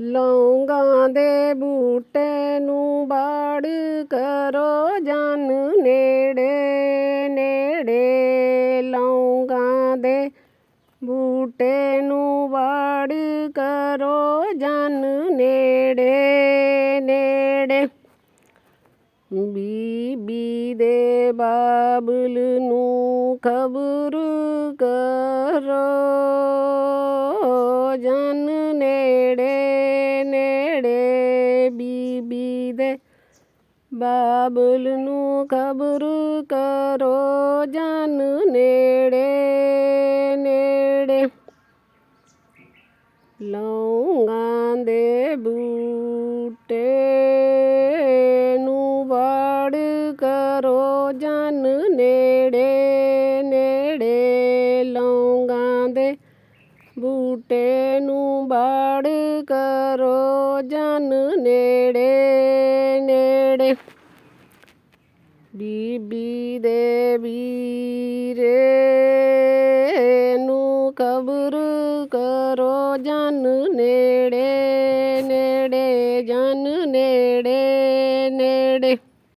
ਲੌਂਗਾਂ ਦੇ ਬੂਟੇ ਨੂੰ ਬਾੜ ਕਰੋ ਜਨ ਨੇੜੇ ਨੇੜੇ। ਲੌਂਗਾਂ ਦੇ ਬੂਟੇ ਨੂੰ ਬਾੜ ਕਰੋ ਜਨ ਨੇੜੇ ਨੇੜੇ। ਬੀਬੀ ਦੇ ਬਾਬਲ ਨੂੰ ਖਬਰ ਕਰੋ ਜਨ ਨੇੜੇ ਬੀਬੀ ਦੇ ਬਾਬਲ ਨੂੰ ਖਬਰ ਕਰੋ ਜਨ ਨੇੜੇ ਨੇੜੇ। ਲੌਂਗਾਂ ਦੇ ਬੂਟੇ ਨੂੰ ਵੜ ਕਰੋ ਜਨ ਨੇੜੇ ਨੇੜੇ। ਲੌਂਗਾਂ ਦੇ ਬੂਟੇ ਨੂੰ ਬਾੜ ਕਰੋ ਜਨ ਨੇੜੇ ਨੇੜੇ। ਬੀਬੀ ਦੇ ਵੀਰੇ ਨੂੰ ਕਬਰ ਕਰੋ ਜਨ ਨੇੜੇ ਨੇੜੇ, ਜਨ ਨੇੜੇ ਨੇੜੇ।